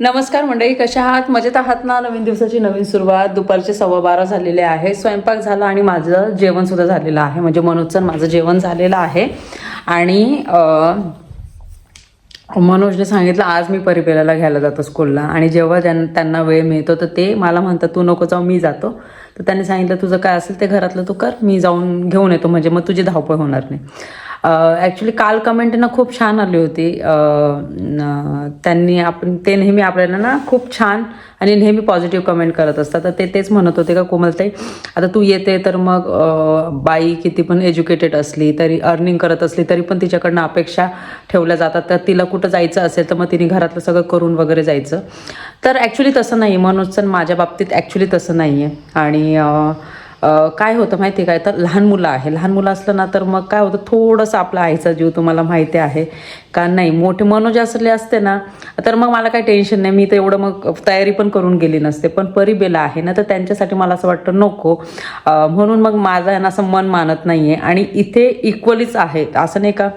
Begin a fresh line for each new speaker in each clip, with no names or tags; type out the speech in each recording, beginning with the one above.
नमस्कार मंडळी कशा आहात? मजेत आहात ना? नवीन दिवसाची नवीन सुरुवात. दुपारचे सव्वा बारा झालेले आहे. स्वयंपाक झाला आणि माझं जेवण सुद्धा झालेलं आहे. म्हणजे मनोजचं माझं जेवण झालेलं आहे. आणि मनोजने सांगितलं आज मी परिपेलाला घ्यायला जातो स्कूलला. आणि जेव्हा त्यां त्यांना वेळ मिळतो तर ते मला म्हणतात तू नको जाऊ मी जातो. तर त्यांनी सांगितलं तुझं काय असेल ते घरातलं तू कर. मी जाऊन घेऊन येतो. म्हणजे मग तुझी धावपळ होणार नाही. ॲक्च्युली काल कमेंट ना खूप छान आली होती. त्यांनी आपण ते नेहमी आपल्याला ना खूप छान आणि नेहमी पॉझिटिव्ह कमेंट करत असतात. तर ते तेच म्हणत होते का कोमलताई आता तू येते तर मग बाई किती पण एज्युकेटेड असली तरी अर्निंग करत असली तरी पण तिच्याकडनं अपेक्षा ठेवल्या जातात. तर तिला कुठं जायचं असेल तर मग तिने घरातलं सगळं करून वगैरे जायचं. तर ॲक्च्युली तसं नाही मनोजचं माझ्या बाबतीत ॲक्च्युली तसं नाही आहे आणि काय होतं माहिती आहे काय? तर लहान मुलं आहे. लहान मुलं असलं ना तर मग काय होतं? थोडंसं आपला आईचा जीव तुम्हाला माहिती आहे. का नाही? मोठे मनोज असले असते ना तर मग मला काही टेन्शन नाही. मी तर एवढं मग तयारी पण करून गेली नसते. पण परिबेला आहे ना तर त्यांच्यासाठी मला असं वाटतं नको. म्हणून मग माझं यांना असं मन मानत नाही आहे आणि इथे इक्वलीच आहे. असं नाही का?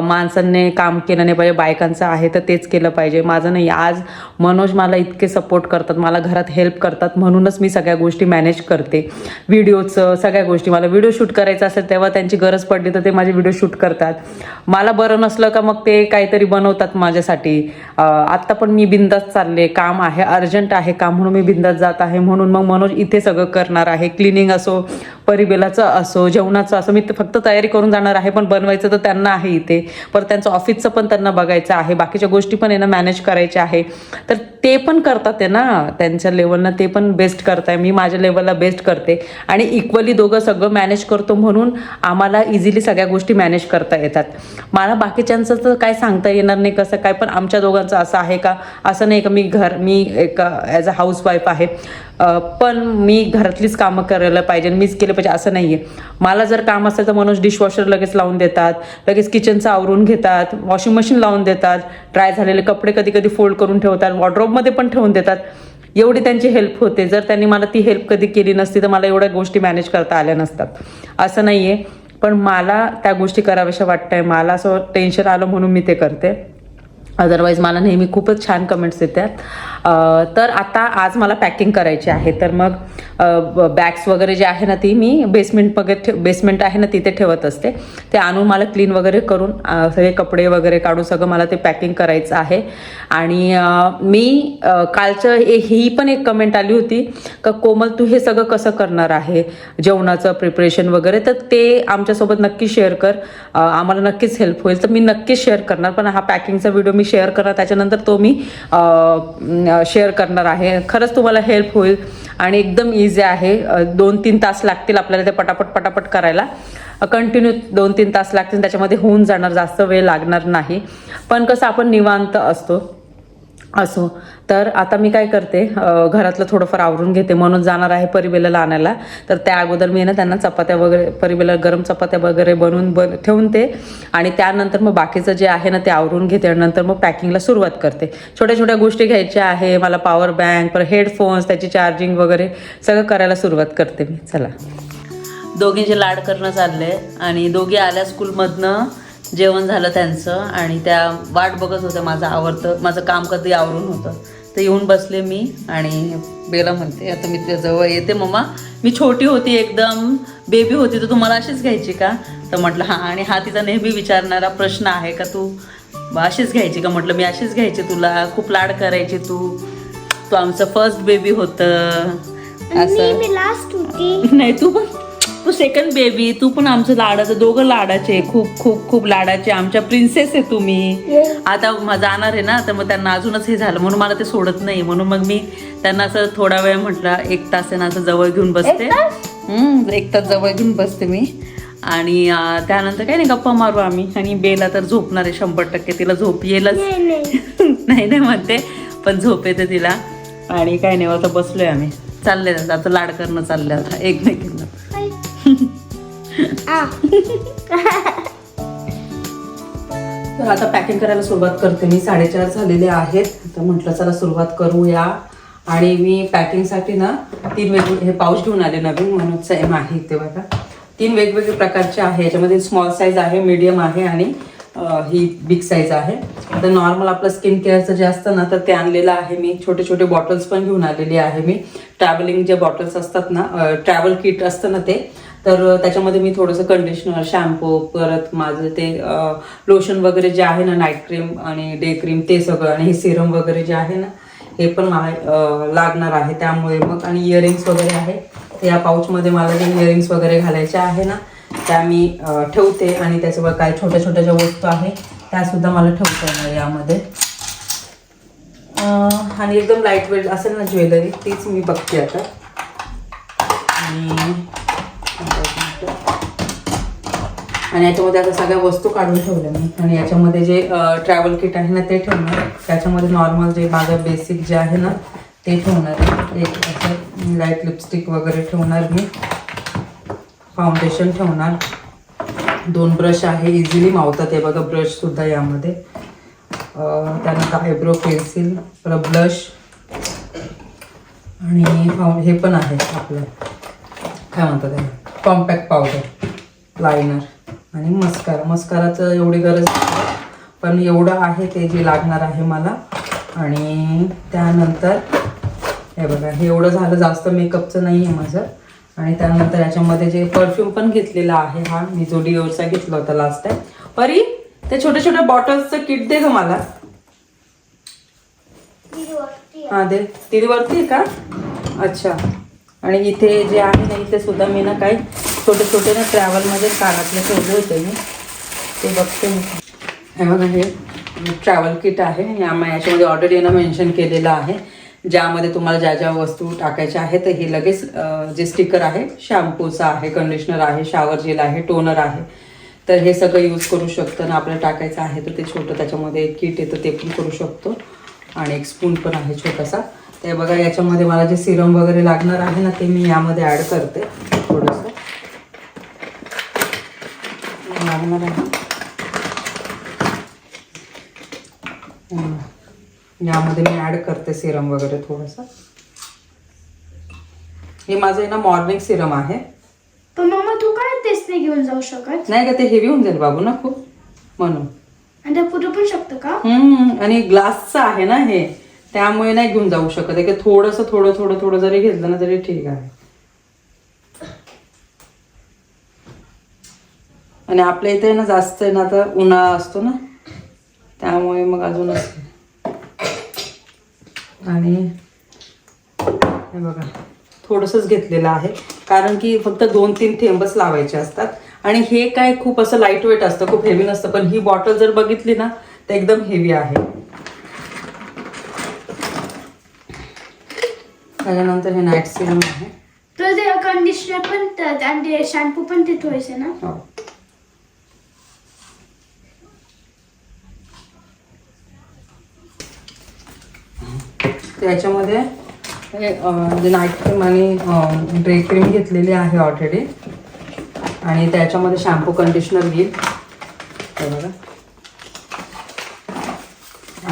माणसांनी काम केलं नाही पाहिजे बायकांचं आहे तर तेच केलं पाहिजे. माझं नाही. आज मनोज मला इतके सपोर्ट करतात मला घरात हेल्प करतात म्हणूनच मी सगळ्या गोष्टी मॅनेज करते. व्हिडिओ व्हिडिओचं सगळ्या गोष्टी. मला व्हिडिओ शूट करायचा असेल तेव्हा त्यांची गरज पडली तर ते माझे व्हिडिओ शूट करतात. मला बरं नसलं का मग ते काहीतरी बनवतात माझ्यासाठी. आत्ता पण मी बिंदास चालले. काम आहे अर्जंट आहे काम म्हणून मी बिंदास जात आहे. म्हणून मग मनोज इथे सगळं करणार आहे. क्लिनिंग असो परिबेलाचं असो जेवणाचं असो मी ते फक्त तयारी करून जाणार आहे पण बनवायचं तर त्यांना आहे इथे. परत त्यांचं ऑफिसचं पण त्यांना बघायचं आहे बाकीच्या गोष्टी पण यांना मॅनेज करायच्या आहे. तर ते पण करतात आहे ना त्यांच्या लेवलनं ते पण बेस्ट करताय. मी माझ्या लेवलला बेस्ट करते. आणि इक्वली दोघं सगळं मॅनेज करतो म्हणून आम्हाला इझिली सगळ्या गोष्टी मॅनेज करता येतात. मला बाकीच्यांचं तर काय सांगता येणार नाही कसं काय पण आमच्या दोघांचं असं आहे का? असं नाही का मी घर मी एक ॲज अ हाऊसवाईफ आहे. पण मी घरातलीच कामं करायला पाहिजे मीच केलं पाहिजे असं नाही आहे मला जर काम असेल तर मनोज डिशवॉशर लगेच लावून देतात लगेच किचनचं आवरून घेतात वॉशिंग मशीन लावून देतात ड्राय झालेले कपडे कधी कधी फोल्ड करून ठेवतात वॉर्ड्रोबमध्ये पण ठेवून देतात. एवढी त्यांची हेल्प होते. जर त्यांनी मला ती हेल्प कधी केली नसती तर मला एवढ्या गोष्टी मॅनेज करता आल्या नसतात. असं नाही आहे पण मला त्या गोष्टी कराव्याशा वाटतंय. मला असं टेन्शन आलं म्हणून मी ते करते. अदरवाईज मला नेहमी खूपच छान कमेंट्स येतात. तर आता आज मला पॅकिंग करायची आहे. तर मग बॅग्स वगैरे जे आहे ना ती मी बेसमेंट वगैरे ठेव बेसमेंट आहे ना तिथे ठेवत असते. ते आणून मला क्लीन वगैरे करून सगळे कपडे वगैरे काढून सगळं मला ते पॅकिंग करायचं आहे. आणि मी कालचं हे- ही पण एक कमेंट आली होती का कोमल तू हे सगळं कसं करणार आहे? जेवणाचं प्रिपरेशन वगैरे. तर ते आमच्यासोबत नक्की शेअर कर. आम्हाला नक्कीच हेल्प होईल. तर मी नक्कीच शेअर करणार. पण हा पॅकिंगचा व्हिडिओ मी शेअर करणार. त्याच्यानंतर तो मी शेअर करणार आहे. खरंच तुम्हाला हेल्प होईल आणि एकदम इझी आहे. दोन तीन तास लागतील आपल्याला ते पटापट पटापट करायला. कंटिन्यू दोन तीन तास लागतील त्याच्यामध्ये होऊन जाणार जास्त वेळ लागणार नाही. पण कसं आपण निवांत असतो. असो. तर आता मी काय करते घरातलं थोडंफार आवरून घेते. म्हणून जाणार आहे परिबेलाला आणायला तर त्या अगोदर मी ना त्यांना चपात्या वगैरे परिबेला गरम चपात्या वगैरे बनवून बन ठेवून ते आणि त्यानंतर मग बाकीचं जे आहे ना ते आवरून घेते. आणि नंतर मग पॅकिंगला सुरुवात करते. छोट्या छोट्या गोष्टी घ्यायच्या आहे. मला पॉवर बँक पर हेडफोन्स त्याची चार्जिंग वगैरे सगळं करायला सुरुवात करते मी. चला. दोघींचे लाड करणं चाललंय. आणि दोघी आल्या स्कूलमधनं जेवण झालं त्यांचं आणि त्या वाट बघत होत्या माझं आवडतं माझं काम कधी आवरून होतं. तर येऊन बसले मी आणि बेला म्हणते आता मी तुझ्या जवळ येते मम्मा. मी छोटी होती एकदम बेबी होती तर तुम्हाला अशीच घ्यायची का? तर म्हटलं हां. आणि हा तिचा नेहमी विचारणारा प्रश्न आहे का तू? अशीच घ्यायची का? म्हटलं मी अशीच घ्यायची तुला खूप लाड करायची तू. तू आमचं फर्स्ट बेबी होतं. असं.
मी लास्ट होती.
नाही तू पण तू सेकंड बेबी तू पण आमचं लाडाचं दोघं लाडाचे खूप खूप खूप लाडाचे. आमच्या प्रिन्सेस आहे तुम्ही. आता जाणार आहे ना तर मग त्यांना अजूनच हे झालं. म्हणून मला ते सोडत नाही. म्हणून मग मी त्यांना असं थोडा वेळ म्हटलं एक तास आहे ना असं जवळ घेऊन बसते. हम्म, एक तास जवळ घेऊन बसते मी. आणि त्यानंतर काय नाही गप्पा मारू आम्ही. आणि बेला तर झोपणार आहे शंभर टक्के. तिला झोप येईलच
नाही नाही.
म्हणते पण झोप येते तिला. आणि काय नाही आता बसलोय आम्ही. चालले आता लाड करणं चाललंय आता. एकमेकींना
आ
तर आता पॅकिंग करायला सुरुवात करते. मी साडेचार झालेले आहेत. तर म्हटलं चला सुरुवात करूया. आणि मी पॅकिंगसाठी ना तीन वेगवेगळे हे पाऊच घेऊन आले नवीन म्हणून सेम आहे ते बघा. तीन वेगवेगळे प्रकारचे आहे. याच्यामध्ये स्मॉल साईज आहे मीडियम आहे आणि ही बिग साईज आहे. तर नॉर्मल आपलं स्किन केअरचं जे असतं ना तर ते आणलेलं आहे मी. छोटे छोटे बॉटल्स पण घेऊन आलेली आहे मी. ट्रॅव्हलिंग जे बॉटल्स असतात ना ट्रॅव्हल किट असतं ना ते तर त्याच्यामध्ये मी थोडंसं कंडिशनर शॅम्पू परत माझं ते लोशन वगैरे जे आहे ना नाईट क्रीम आणि डे क्रीम ते सगळं आणि हे सिरम वगैरे जे आहे ना हे पण मला लागणार आहे. त्यामुळे मग आणि इयरिंग्स वगैरे आहे. या पाऊचमध्ये मला जे इयरिंग्स वगैरे घालायच्या आहे ना त्या मी ठेवते आणि त्याच्यावर काय छोट्या छोट्या ज्या वस्तू आहे त्यासुद्धा मला ठेवता येणार यामध्ये. आणि एकदम लाइट वेट असेल ना ज्वेलरी तीच मी बघते आता. आणि आणि याच्यामध्ये आता सगळ्या वस्तू काढून ठेवल्या मी. आणि याच्यामध्ये जे ट्रॅव्हल किट आहे ना ते ठेवणार. त्याच्यामध्ये नॉर्मल जे माझं बेसिक जे आहे ना ते ठेवणार एक असं लाइट लिपस्टिक वगैरे ठेवणार मी. फाउंडेशन ठेवणार. दोन ब्रश आहे इझिली मावतात. हे बघा ब्रशसुद्धा यामध्ये. त्यानंतर आयब्रो पेन्सिल परत ब्लश आणि हे पण आहे आपलं. काय म्हणतात ते कॉम्पॅक्ट पावडर लायनर आणि मस्कारा. मस्काराचं एवढी गरज पण एवढं आहे ते जे लागणार आहे मला. आणि त्यानंतर हे बघा हे एवढं झालं जास्त मेकअपचं नाही आहे माझं. आणि त्यानंतर याच्यामध्ये जे परफ्यूम पण घेतलेला आहे हा मी जो डिओरचा घेतला होता लास्ट टाइम परी ते छोट्या छोट्या बॉटल्सचं किट दे ग मला. हा दे. तिथे वरती आहे का? अच्छा. आणि इथे जे आहे ना इथे सुद्धा मी ना काही छोटे छोटे ना ट्रॅव्हलमध्ये कानातले ठेवले होते मी. ते बघते मी. हे बघा हे ट्रॅव्हल किट आहे. या याच्यामध्ये ऑलरेडी ना मेन्शन केलेलं आहे. ज्यामध्ये तुम्हाला ज्या ज्या वस्तू टाकायच्या आहेत तर हे लगेच जे स्टिकर आहे शॅम्पूचं आहे कंडिशनर आहे शावर जेल आहे टोनर आहे. तर हे सगळं यूज करू शकतं ना आपल्याला टाकायचं आहे तर ते छोटं त्याच्यामध्ये एक किट येतं ते पण करू शकतो. आणि एक स्पून पण आहे छोटासा. ते बघा याच्यामध्ये मला जे सिरम वगैरे लागणार आहे ना ते मी यामध्ये ॲड करते थोडंसं. लागणार. आहे. यामध्ये मी ॲड करते सिरम वगैरे थोडंसं. हे माझं ना मॉर्निंग सिरम आहे.
पण मम्मा तू काय तेच नाही घेऊन जाऊ शकत?
नाही का ते हेवी होऊन जाईल बाबू ना खूप. म्हणून.
आणि ते पण शकतं का?
हम्म. आणि ग्लासचं आहे ना हे. त्यामुळे नाही घेऊन जाऊ शकत. थोडंसं थोडं थोडं थोडं जरी घेतलं ना तरी ठीक आहे. आणि आपल्या इथे ना जास्त आहे ना आता उन्हाळा असतो ना त्यामुळे मग अजूनच. आणि हे बघा थोडंसंच घेतलेलं आहे कारण की फक्त दोन तीन थेंबच लावायचे असतात. आणि हे काय खूप असं लाइट वेट असतं खूप हेवी नसतं पण ही बॉटल जर बघितली ना तर एकदम हेवी आहे. त्याच्यानंतर हे नाईट सिरम आहे.
तर ते कंडिशनर पण शॅम्पू पण ते थोडेसे ना?
त्याच्यामध्ये जे नाईट क्रीम आणि ड्रे क्रीम घेतलेली आहे ऑलरेडी आणि त्याच्यामध्ये शॅम्पू कंडिशनर घेईल बघा.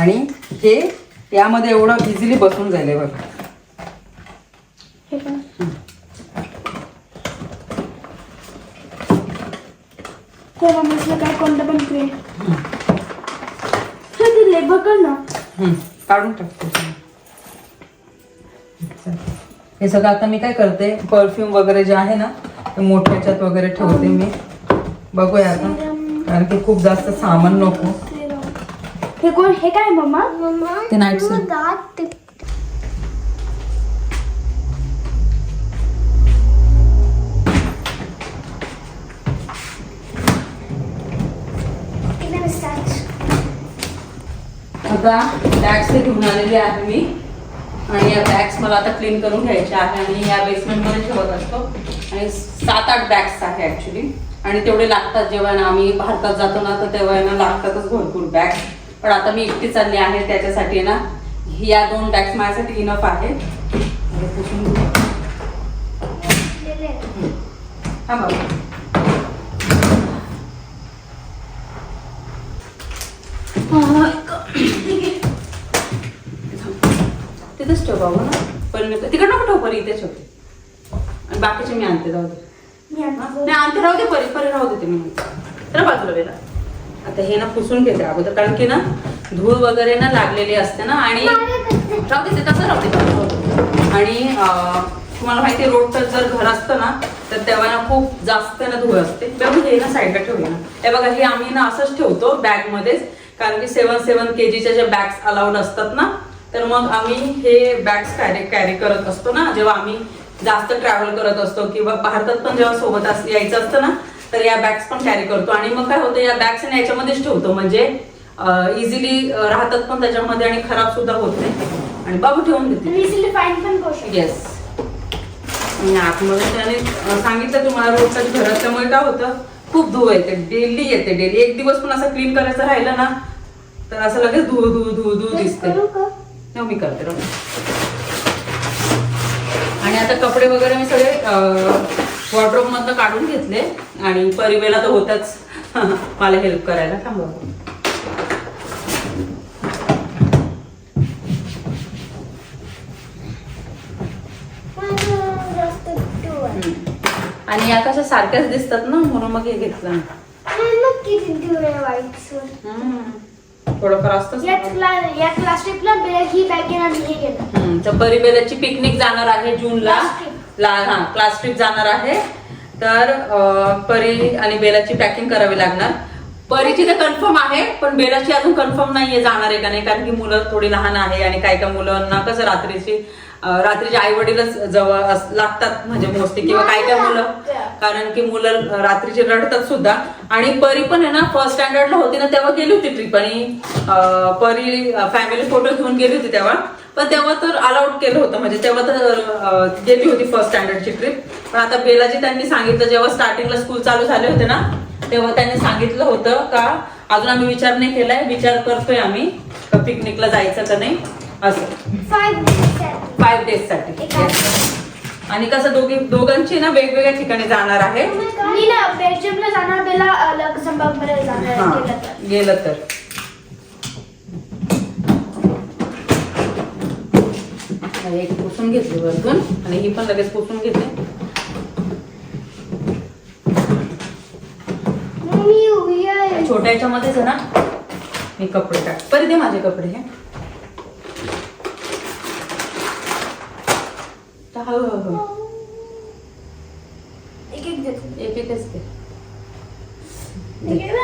आणि हे यामध्ये एवढं इझिली बसून जाईल बघा.
कोणतं पण क्रीम
काढून टाकते. हे सगळं आता मी काय करते? परफ्यूम वगैरे जे आहे ना ते मोठ्या ह्याच्यात वगैरे ठेवते मी. बघूया आता. कारण की खूप जास्त सामान नको.
हे कोण? हे काय मम्मा?
ते नाईट सूट आता बॅग्स ते घेऊन आलेली आहे मी. आणि या बॅग्स मला आता क्लीन करून घ्यायच्या आहे आणि या बेसमेंटमध्ये ठेवत असतो. आणि सात आठ बॅग्स आहे ॲक्च्युली आणि तेवढे लागतात जेव्हा ना आम्ही भारतात जातो ना तर तेव्हा ना लागतातच भरपूर बॅग्स पण आता मी एकटी चालली आहे त्याच्यासाठी ना या दोन बॅग्स माझ्यासाठी इनफ आहे. हां पुसून हा बाबा तिथेच ठेव बाबा ना पण तिकडे नको ठेव परी इथेच ठेवते. आणि बाकीचे मी आणते जाऊ दे.
मी आणते.
नाही आणते राहू दे परी परी राहू देते मी. तर बाजूला वेळा आता हे ना पुसून घेते अगोदर कारण की ना धूळ वगैरे ना लागलेली असते ना आणि राहू दे ते तसं राहू दे राहू. आणि तुम्हाला माहिती आहे रोड टच जर घर असतं ना तर तेव्हा ना खूप जास्त ना धूळ असते. बघून हे ना साईडला ठेवूया ना. हे बघा हे आम्ही ना असंच ठेवतो बॅग मध्येच कारण की सेवन सेवन के जीच्या ज्या बॅग्स अलाउड असतात ना तर मग आम्ही हे बॅग्स कॅरी कॅरी करत असतो ना? जेव्हा आम्ही जास्त ट्रॅव्हल करत असतो किंवा भारतात पण जेव्हा सोबत अस- यायचं असतं ना तर या बॅग्स पण कॅरी करतो. आणि मग काय होतं या बॅग्स याच्यामध्येच ठेवतो. म्हणजे इझिली राहतात पण त्याच्यामध्ये आणि खराब सुद्धा होत नाही. आणि बाबू ठेवून देते.
आणि इझिली फाईन पण करू
येस आणि आतमध्ये त्याने सांगितलं तुम्हाला रोजच्याच घरात त्यामुळे काय होतं खूप धूळ येते. डेली येते डेली एक दिवस पण असं क्लीन करायचं राहिलं ना तर असं लगेच धूळ धूळ धूळ धूळ दिसते. तेव्हा मी करते राहू. आणि आता कपडे वगैरे मी सगळे वॉर्ड्रोब मधनं काढून घेतले. आणि परिवेला तर होतच. मला हेल्प करायला थांबा
माझं जास्त टू आहे.
आणि या कशा सारख्याच दिसतात ना म्हणून मग हे घेतलं. थोडंफार
याच. क्ला- या क्लास ट्रिपला ही बॅग घेणार आणि हे घेणार
हम्म, तर परिबेलाची पिकनिक जाणार आहे जूनला
Class trip.
ला हा क्लास ट्रिप जाणार आहे तर अं, परी आणि बेलाची पॅकिंग करावी लागणार परीची तर कन्फर्म आहे पण बेलाची अजून कन्फर्म नाहीये जाणार आहे का नाही कारण की मुलं थोडी लहान आहे आणि काही काही मुलांना कसं रात्रीची रात्रीचे आई वडीलच जवळ लागतात म्हणजे मोस्टली किंवा काही काही मुलं कारण की मुलं रात्रीचे रडतात सुद्धा. आणि परी पण आहे ना फर्स्ट स्टँडर्डला होती ना तेव्हा गेली होती ट्रिप आणि परी फॅमिली फोटो घेऊन गेली होती तेव्हा. पण तेव्हा तर अलाउड केलं होतं. म्हणजे तेव्हा तर गेली होती फर्स्ट स्टँडर्डची ट्रिप पण आता बेलाजी त्यांनी सांगितलं जेव्हा स्टार्टिंगला स्कूल चालू झाले होते ना तेव्हा त्यांनी सांगितलं होतं का अजून आम्ही विचार नाही केलाय. विचार करतोय आम्ही. पिकनिकला जायचं का नाही? असं.
फाईव्ह
फाईव्ह डेजसाठी. आणि कसं दोघी दोघांची ना वेगवेगळ्या ठिकाणी जाणार आहे.
मी ना बेल्जियमला जाणार बेला लक्झमबर्गमध्ये जाणार
हा,
गेलं तर.
एक पुसून घेतली वरतून आणि ही पण लगेच पुसून घेते. छोट्या याच्यामध्येच आहे ना. मी कपडे टाक परी दे माझे कपडे हे हो, हो, हो.
एक एक देतो.
एक एकच दे
एक एक-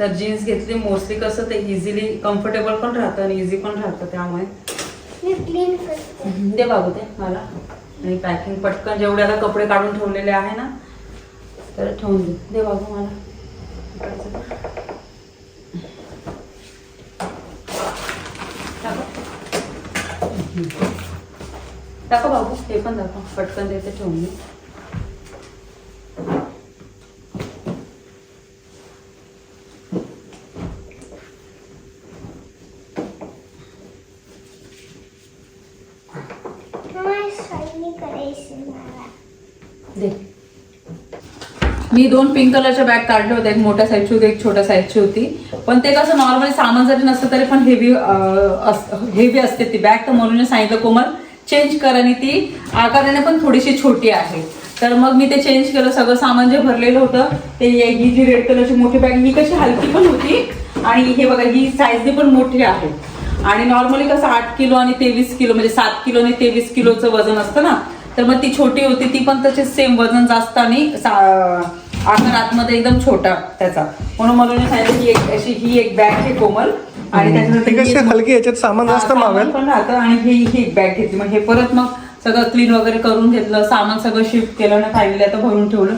तर जीन्स घेतली मोस्टली कसं ते इझिली कम्फर्टेबल पण राहतं आणि इझी पण राहतं त्यामुळे. दे बाबू ते मला. आणि पॅकिंग पटकन जेवढे आता कपडे काढून ठेवलेले आहे ना तर ठेवून दे. दे बाबू मला. दाखव बाबू हे पण दाखव. पटकन देते ठेवून दे
मला शायनी करायची मला
दे मी दोन पिंक कलरच्या बॅग काढल्या होत्या. एक मोठ्या साईजची होती एक छोट्या साईजची होती. पण ते कसं नॉर्मली सामान जरी नसतं तरी पण हेवी हेवी असते ती बॅग तर म्हणून सांगितलं कोमल चेंज कर आणि ती आकाराने पण थोडीशी छोटी आहे. तर मग मी ते चेंज केलं. सगळं सामान जे भरलेलं होतं ते ही जी रेड कलरची मोठी बॅग ही कशी हलकी पण होती आणि हे बघा ही साईजने पण मोठी आहे. आणि नॉर्मली कसं आठ किलो आणि तेवीस किलो म्हणजे सात किलो आणि तेवीस किलोचं वजन असतं ना तर मग ती छोटी होती ती पण त्याचे सेम वजन जास्त आणि सा- आकार आतमध्ये एकदम छोटा त्याचा. म्हणून मला सांगितलं की एक अशी ही एक बॅग आहे कोमल. आणि त्याच्यानंतर
हलके याच्यात सामान जास्त मावेल?
पण राहतं आणि हे ही एक बॅग घेतली. मग हे परत मग सगळं क्लीन वगैरे करून घेतलं. सामान सगळं शिफ्ट केलं ना फायनली आता भरून ठेवलं.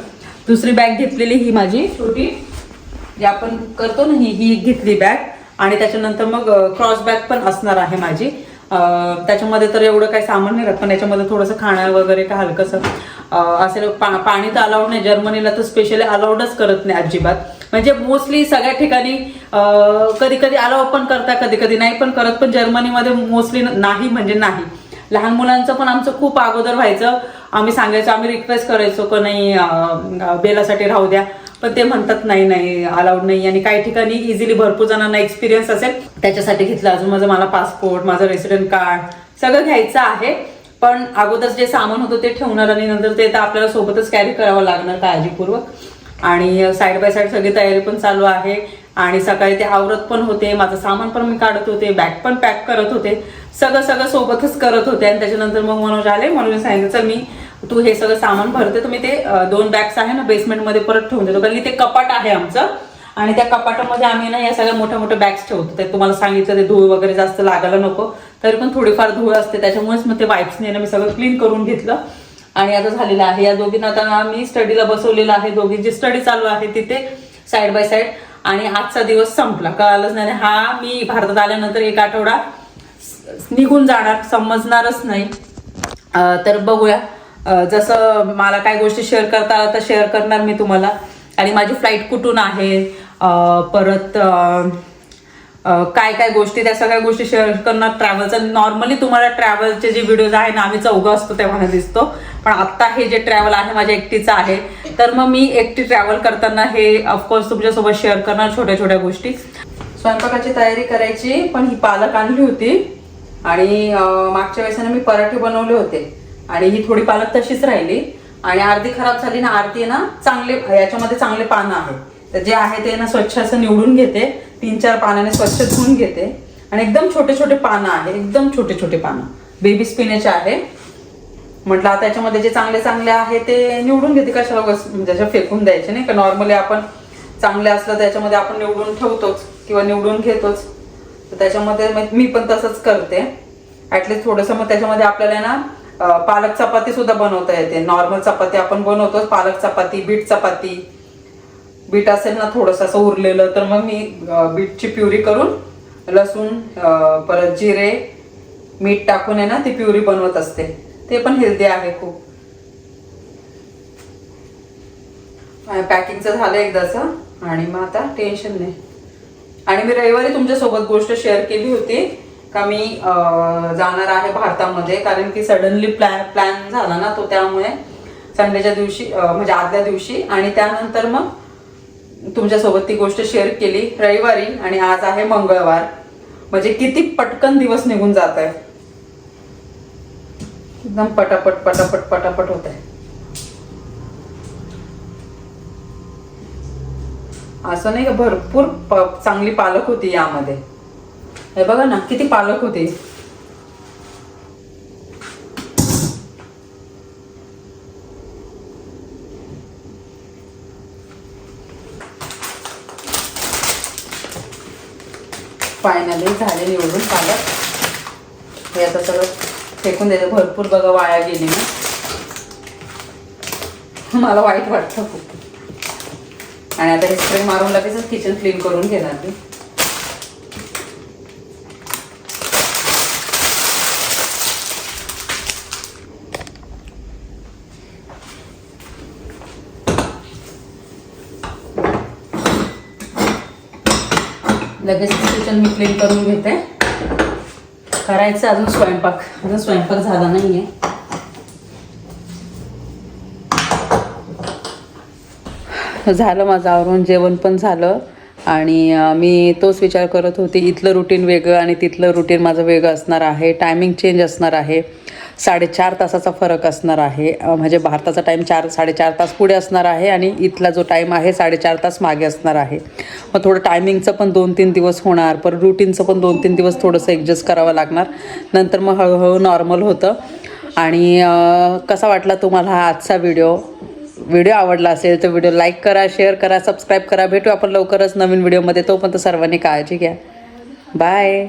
दुसरी बॅग घेतलेली ही माझी छोटी. जी आपण करतो ना ही ही एक घेतली बॅग. आणि त्याच्यानंतर मग क्रॉस बॅग पण असणार आहे माझी. त्याच्यामध्ये तर एवढं काही सामान नाही राहत पण याच्यामध्ये थोडंसं खाणं वगैरे काय हलकंसं. असे पा- पाणी तर अलाउड नाही. जर्मनीला तर स्पेशली अलाउडच करत नाही अजिबात. म्हणजे मोस्टली सगळ्या ठिकाणी कधी कधी अलाउ पण करता कधी कधी नाही पण करत. पण जर्मनीमध्ये मोस्टली नाही म्हणजे नाही. लहान मुलांचं पण आमचं खूप अगोदर व्हायचं. आम्ही सांगायचो आम्ही रिक्वेस्ट करायचो का नाही बेलासाठी राहू द्या. पण ते म्हणतात नाही नाही अलाउड नाही. आणि काही ठिकाणी इझिली भरपूर जणांना एक्सपिरियन्स असेल. त्याच्यासाठी घेतलं अजून माझं मला पासपोर्ट माझं रेसिडेंट कार्ड सगळं घ्यायचं आहे. पण अगोदर जे सामान होतं ते ठेवणार आणि नंतर ते तर आपल्याला सोबतच कॅरी करावं लागणार काळजीपूर्वक. आणि साईड बाय साईड सगळी तयारी पण चालू आहे. आणि सकाळी ते आवरत पण होते. माझं सामान पण मी काढत होते. बॅग पण पॅक करत होते. सगळं सगळं सोबतच करत होते. आणि त्याच्यानंतर मग मनोज आले. म्हणून सांगितलं चल मी तू हे सगळं सामान भरते. तुम्ही ते दोन बॅग्स आहे ना बेसमेंटमध्ये परत ठेवून देतो. कारण की ते कपाट आहे आमचं. आणि त्या कपाटामध्ये आम्ही ना या सगळ्या मोठ्या मोठ्या बॅग्स ठेवतो. ते तुम्हाला सांगितलं ते धूळ वगैरे जास्त लागायला नको. तरी पण थोडीफार धूळ असते त्याच्यामुळेच मग ते वाईप्सने ना मी सगळं क्लीन करून घेतलं. आणि आता झालेलं आहे. या दोघींना आता मी स्टडीला बसवलेलं आहे. दोघींची स्टडी चालू आहे तिथे साईड बाय साईड आणि आजचा दिवस संपला. कळालंच नाही. हा मी भारतात आल्यानंतर एक आठवडा निघून जाणार समजणारच नाही. तर बघूया. जसं मला काय गोष्टी शेअर करता तर शेअर करणार मी तुम्हाला. आणि माझी फ्लाईट कुठून आहे? परत काय काय गोष्टी त्या सगळ्या गोष्टी शेअर करणार ट्रॅव्हलचा नॉर्मली तुम्हाला ट्रॅव्हलचे जे व्हिडिओज आहे ना आम्ही चौघं असतो तेव्हा दिसतो. पण आत्ता हे जे ट्रॅव्हल आहे माझ्या एकटीचं आहे तर मग मी एकटी ट्रॅव्हल करताना हे ऑफकोर्स तुमच्यासोबत शेअर करणार छोट्या छोट्या गोष्टी. स्वयंपाकाची तयारी करायची पण ही पालक आणली होती. आणि मागच्या वेळेस मी पराठे बनवले होते. आणि ही थोडी पालक तशीच राहिली. आणि अर्धी खराब झाली ना अर्धी ना चांगले याच्यामध्ये चांगले पानं आहेत. तर जे आहे ते ना स्वच्छ असं निवडून घेते. तीन चार पानाने स्वच्छ धुवून घेते. आणि एकदम छोटे छोटे पानं आहे. एकदम छोटे छोटे पानं. बेबी स्पिनेचे आहे. म्हटलं आता याच्यामध्ये जे चांगले चांगले आहे ते निवडून घेते. कशाला म्हणजे अशा फेकून द्यायचे नाही का? नॉर्मली आपण चांगले असलं त्याच्यामध्ये आपण निवडून ठेवतोच किंवा निवडून घेतोच. तर त्याच्यामध्ये मी पण तसंच करते. ॲटलीस्ट थोडंसं मग त्याच्यामध्ये आपल्याला ना पालक चपाती सुद्धा बनवता येते. नॉर्मल चपाती आपण बनवतोच. पालक चपाती बीट चपाती. बीट असेल ना थोडंसं असं उरलेलं तर मग मी बीटची प्युरी करून लसूण परत जिरे मीठ टाकून आहे ना ती प्युरी बनवत असते. ते पण हेल्दी आहे खूप. पॅकिंगचं झालं एकदाचं आणि मग आता टेन्शन नाही. आणि मी रविवारी तुमच्यासोबत गोष्ट शेअर केली होती का मी जाणार आहे भारतामध्ये कारण की सडनली प्लॅन प्लॅन झाला ना तो त्यामुळे संडेच्या दिवशी म्हणजे आदल्या दिवशी आणि त्यानंतर मग तुमच्यासोबत ती गोष्ट शेअर केली. रविवारी आणि आज आहे मंगळवार. म्हणजे किती पटकन दिवस निघून जात आहे एकदम पटापट पटापट पटापट होत आहे असं नाही का भरपूर प- चांगली पालक होती यामध्ये. हे बघा ना किती पालक होती. फायनली झाले निवडून पालक. हे आता सगळं फेकून द्यायचं भरपूर बघा वाया गेली ना. मला वाईट वाटतं खूप. आणि आता हे स्प्रे मारून लगेचच किचन क्लीन करून घेणार मी. लगेच क्लीन करून घेते. करायचं अजून स्वयंपाक. अजून स्वयंपाक झाला नाहीये. झालं माझं आवरून जेवण पण झालं. आणि मी तोच विचार करत होते इथलं रुटीन वेगळं आणि तिथलं रुटीन माझं वेगळं असणार आहे. टायमिंग चेंज असणार आहे. साडेचार तासाचा फरक असणार आहे. म्हणजे भारताचा टाईम चार साडेचार तास पुढे असणार आहे आणि इथला जो टाईम आहे साडेचार तास मागे असणार आहे. मग थोडं टायमिंगचं पण दोन तीन दिवस होणार पर रुटीनचं पण दोन तीन दिवस थोडंसं ॲडजस्ट करावं लागणार. नंतर मग हळूहळू नॉर्मल होतं. आणि कसा वाटला तुम्हाला हा आजचा व्हिडिओ व्हिडिओ आवडला असेल तर व्हिडिओ लाईक करा शेअर करा सबस्क्राईब करा. भेटू आपण लवकरच नवीन व्हिडिओमध्ये तोपर्यंत सर्वांनी काळजी घ्या. बाय